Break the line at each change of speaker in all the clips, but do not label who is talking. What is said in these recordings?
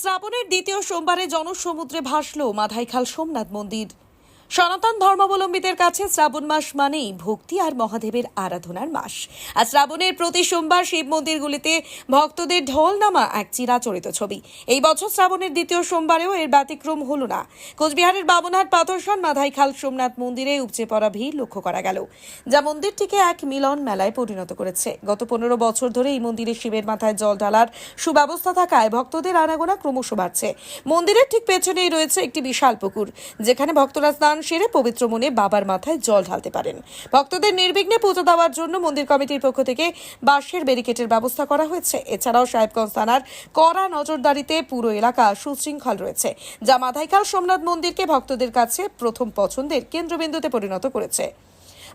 শ্রাবণের দ্বিতীয় সোমবারে জনসমুদ্রে ভাসল মাধাইখাল সোমনাথ মন্দির। সনাতন ধর্মাবলম্বীদের কাছে শ্রাবণ মাস মানেই ভক্তি আর মহাদেবের আরাধনার মাস। আর শ্রাবণের প্রতি সোমবার শিব মন্দিরগুলিতে ভক্তদের ঢোল নামা এক চিরাচরিত ছবি। এই বছর শ্রাবণের দ্বিতীয় সোমবারেও এর ব্যতিক্রম হল না। কোচবিহারের বাবুনহাট পাথরসন মাধাইখাল সোমনাথ মন্দিরে উপচে পড়া ভিড় লক্ষ্য করা গেল। যা মন্দিরটিকে এক মিলন মেলায় পরিণত করেছে। গত পনেরো বছর ধরে এই মন্দিরে শিবের মাথায় জল ঢালার সুব্যবস্থা থাকায় ভক্তদের আনাগোনা ক্রমশ বাড়ছে। মন্দিরের ঠিক পেছনেই রয়েছে একটি বিশাল পুকুর, যেখানে ভক্তরা স্নান সেরে পবিত্র মনে বাবার মাথায় জল ঢালতে পারেন। ভক্তদের নির্বিঘ্নে পুজো দেওয়ার জন্য মন্দির কমিটির পক্ষ থেকে বাঁশের ব্যারিকেডের ব্যবস্থা করা হয়েছে। এছাড়াও সাহেবগঞ্জ থানার কড়া নজরদারিতে পুরো এলাকা সুশৃঙ্খল রয়েছে, যা মাধাইকাল সোমনাথ মন্দিরকে ভক্তদের কাছে প্রথম পছন্দের কেন্দ্রবিন্দুতে পরিণত করেছে।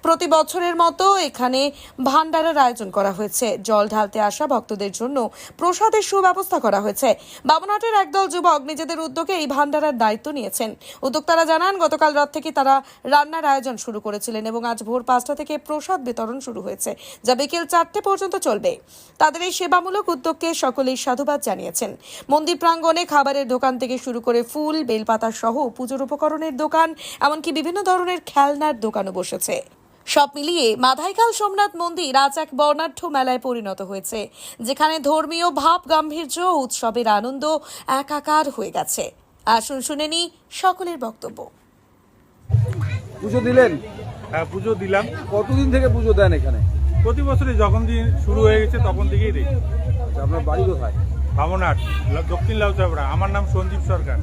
প্রতি বছরের মতো এখানে ভান্ডারের আয়োজন করা হয়েছে। জল ঢালতে আসা ভক্তদের জন্য প্রসাদের সুব্যবস্থা করা হয়েছে। বামনাটের একদল যুবক নিজেদের উদ্যোগে এই ভান্ডারের দায়িত্ব নিয়েছেন। উদ্যোক্তারা জানান, গতকাল রাত থেকে তারা রান্নার আয়োজন শুরু করেছিলেন এবং আজ ভোর পাঁচটা থেকে প্রসাদ বিতরণ শুরু হয়েছে, যা বিকেল চারটে পর্যন্ত চলবে। তাদের এই সেবামূলক উদ্যোগকে সকলেই সাধুবাদ জানিয়েছেন। মন্দির প্রাঙ্গণে খাবারের দোকান থেকে শুরু করে ফুল, বেলপাতা সহ পুজোর উপকরণের দোকান, এমনকি বিভিন্ন ধরনের খেলনার দোকানও বসেছে। সব মিলিয়ে মাধাইখাল সোমনাথ মন্দির আজ এক বর্ণাঢ্য মেলায় পরিণত হয়েছে যেখানে ধর্মীয় ভাব গাম্ভীর্য উৎসবের আনন্দ একাকার হয়ে গেছে। আসুন শুনে নি সকলের বক্তব্য।
পুজো দিলেন?
হ্যাঁ পুজো দিলাম।
কতদিন থেকে পুজো দেন এখানে?
প্রতি বছরই যখন দিন শুরু হয়ে গেছে তখন থেকেই দেখি
আচ্ছা, আপনার বাড়ি কোথায়?
ভাবনাট দক্ষিণ লাউচাপড়া। আমার নাম সঞ্জীব সরকার।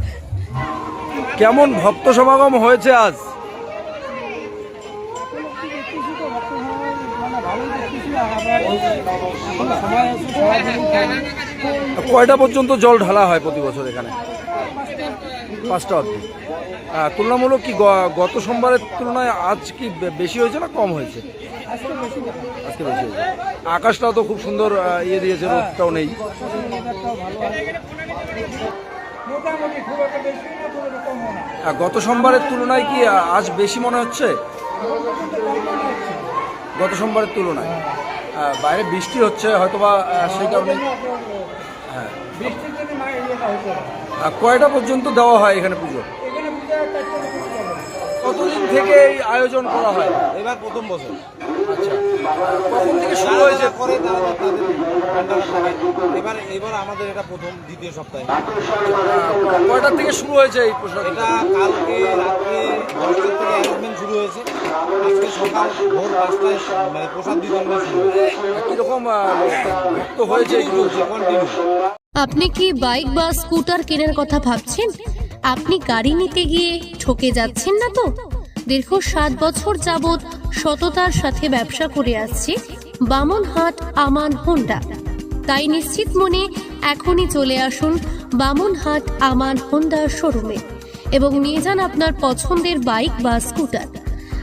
কেমন ভক্ত সমাগম হয়েছে আজ? কয়টা পর্যন্ত জল ঢালা হয় প্রতি বছর এখানে? পাঁচটা অবধি। তুলনামূলক কি গত সোমবারের তুলনায় আজ কি বেশি হয়েছে না কম হয়েছে? আজকে বেশি হয়েছে। আকাশটাও তো খুব সুন্দর ইয়ে দিয়েছে, রোদটাও নেই। গত সোমবারের তুলনায় কি আজ বেশি মনে হচ্ছে? গত সোমবারের তুলনায়। আহ, বাইরে বৃষ্টি হচ্ছে হয়তোবা সেই কারণে হ্যাঁ। কয়টা পর্যন্ত দেওয়া হয় এখানে পুজো? কতদিন থেকে এই আয়োজন করা হয়?
এবার প্রথম বছর।
আচ্ছা। কখন থেকে শুরু হয়েছে?
করে। এবার এবার আমাদের এটা প্রথম দ্বিতীয় সপ্তাহে।
কয়টার থেকে শুরু হয়েছে এই প্রসাদ
এটা কালকে রাত্রে থেকে অ্যারেঞ্জমেন্ট মানে
আপনি কি বাইক বা স্কুটার কেনার কথা ভাবছেন? আপনি গাড়ি নিতে গিয়ে ঠকে যাচ্ছেন না তো? দীর্ঘ সাত বছর যাবৎ সততার সাথে ব্যবসা করে আসছে বামনহাট আমান হোন্ডা। তাই নিশ্চিত মনে এখনই চলে আসুন বামনহাট আমান হোন্ডা শোরুমে এবং নিয়ে যান আপনার পছন্দের বাইক বা স্কুটার।